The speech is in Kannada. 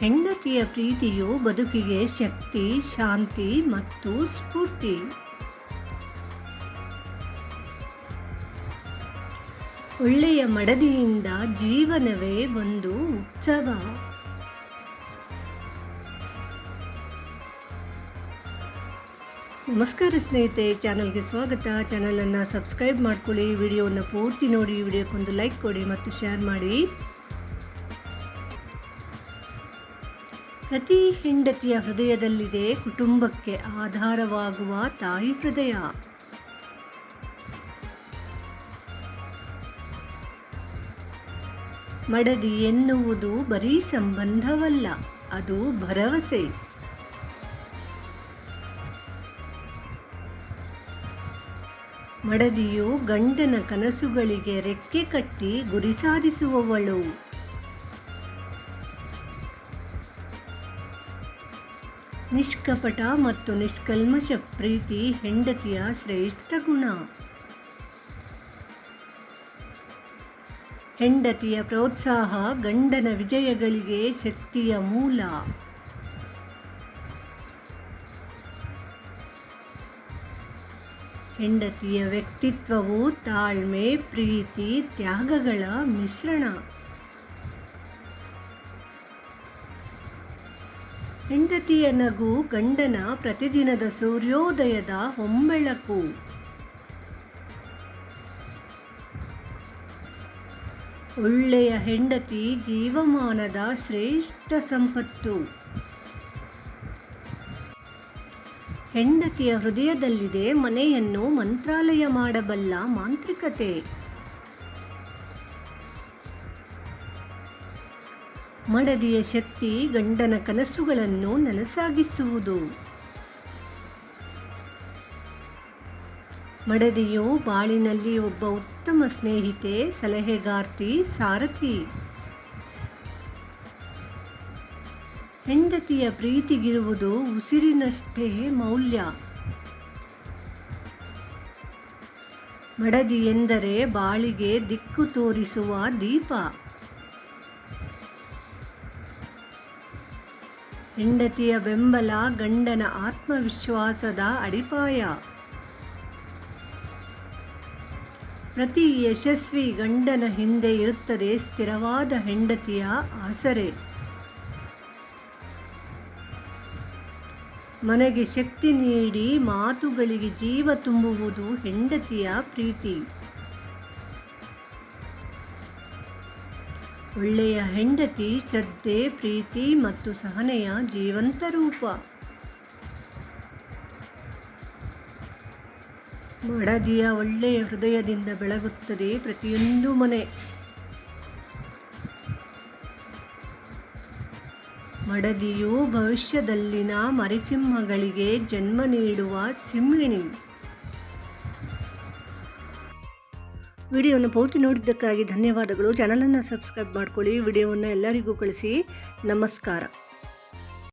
ಹೆಂಡತಿಯ ಪ್ರೀತಿಯು ಬದುಕಿಗೆ ಶಕ್ತಿ, ಶಾಂತಿ ಮತ್ತು ಸ್ಫೂರ್ತಿ. ಒಳ್ಳೆಯ ಮಡದಿಯಿಂದ ಜೀವನವೇ ಒಂದು ಉತ್ಸವ. ನಮಸ್ಕಾರ ಸ್ನೇಹಿತೆ ಚಾನಲ್ಗೆ ಸ್ವಾಗತ. ಚಾನಲನ್ನು ಸಬ್ಸ್ಕ್ರೈಬ್ ಮಾಡ್ಕೊಳ್ಳಿ. ವಿಡಿಯೋವನ್ನು ಪೂರ್ತಿ ನೋಡಿ, ವಿಡಿಯೋಕ್ಕೊಂದು ಲೈಕ್ ಕೊಡಿ ಮತ್ತು ಶೇರ್ ಮಾಡಿ. ಪ್ರತಿ ಹೆಂಡತಿಯ ಹೃದಯದಲ್ಲಿದೆ ಕುಟುಂಬಕ್ಕೆ ಆಧಾರವಾಗುವ ತಾಯಿ ಹೃದಯ. ಮಡದಿ ಎನ್ನುವುದು ಬರೀ ಸಂಬಂಧವಲ್ಲ, ಅದು ಭರವಸೆ. ಮಡದಿಯು ಗಂಡನ ಕನಸುಗಳಿಗೆ ರೆಕ್ಕೆ ಕಟ್ಟಿ ಗುರಿ ಸಾಧಿಸುವವಳು. ನಿಷ್ಕಪಟ ಮತ್ತು ನಿಷ್ಕಲ್ಮಶ ಪ್ರೀತಿ ಹೆಂಡತಿಯ ಶ್ರೇಷ್ಠ ಗುಣ. ಹೆಂಡತಿಯ ಪ್ರೋತ್ಸಾಹ ಗಂಡನ ವಿಜಯಗಳಿಗೆ ಶಕ್ತಿಯ ಮೂಲ. ಹೆಂಡತಿಯ ವ್ಯಕ್ತಿತ್ವವು ತಾಳ್ಮೆ, ಪ್ರೀತಿ, ತ್ಯಾಗಗಳ ಮಿಶ್ರಣ. ಹೆಂಡತಿಯ ನಗು ಗಂಡನ ಪ್ರತಿದಿನದ ಸೂರ್ಯೋದಯದ ಹೊಂಬೆಳಕು. ಒಳ್ಳೆಯ ಹೆಂಡತಿ ಜೀವಮಾನದ ಶ್ರೇಷ್ಠ ಸಂಪತ್ತು. ಹೆಂಡತಿಯ ಹೃದಯದಲ್ಲಿದೆ ಮನೆಯನ್ನು ಮಂತ್ರಾಲಯ ಮಾಡಬಲ್ಲ ಮಾಂತ್ರಿಕತೆ. ಮಡದಿಯ ಶಕ್ತಿ ಗಂಡನ ಕನಸುಗಳನ್ನು ನನಸಾಗಿಸುವುದು. ಮಡದಿಯು ಬಾಳಿನಲ್ಲಿ ಒಬ್ಬ ಉತ್ತಮ ಸ್ನೇಹಿತೆ, ಸಲಹೆಗಾರ್ತಿ ಸಾರಥಿ. ಹೆಂಡತಿಯ ಪ್ರೀತಿಗಿರುವುದು ಉಸಿರಿನಷ್ಟೇ ಮೌಲ್ಯ. ಮಡದಿ ಎಂದರೆ ಬಾಳಿಗೆ ದಿಕ್ಕು ತೋರಿಸುವ ದೀಪ. ಹೆಂಡತಿಯ ಬೆಂಬಲ, ಗಂಡನ ಆತ್ಮವಿಶ್ವಾಸದ ಅಡಿಪಾಯ. ಪ್ರತಿ ಯಶಸ್ವಿ ಗಂಡನ ಹಿಂದೆ ಇರುತ್ತದೆ ಸ್ಥಿರವಾದ ಹೆಂಡತಿಯ ಆಸರೆ. ಮನೆಗೆ ಶಕ್ತಿ ನೀಡಿ ಮಾತುಗಳಿಗೆ ಜೀವ ತುಂಬುವುದು ಹೆಂಡತಿಯ ಪ್ರೀತಿ. ಒಳ್ಳೆಯ ಹೆಂಡತಿ, ಶ್ರದ್ಧೆ, ಪ್ರೀತಿ ಮತ್ತು ಸಹನೆಯ ಜೀವಂತ ರೂಪ. ಮಡದಿಯ ಒಳ್ಳೆಯ ಹೃದಯದಿಂದ ಬೆಳಗುತ್ತದೆ ಪ್ರತಿಯೊಂದು ಮನೆ. ಮಡದಿಯು ಭವಿಷ್ಯದಲ್ಲಿನ ಮರಿಸಿಂಹಗಳಿಗೆ ಜನ್ಮ ನೀಡುವ ಸಿಂಹಿಣಿ. ವಿಡಿಯೋವನ್ನು ಪೂರ್ತಿ ನೋಡಿದ್ದಕ್ಕಾಗಿ ಧನ್ಯವಾದಗಳು. ಚಾನಲನ್ನು ಸಬ್ಸ್ಕ್ರೈಬ್ ಮಾಡ್ಕೊಳ್ಳಿ. ವಿಡಿಯೋವನ್ನು ಎಲ್ಲರಿಗೂ ಕಳಿಸಿ. ನಮಸ್ಕಾರ.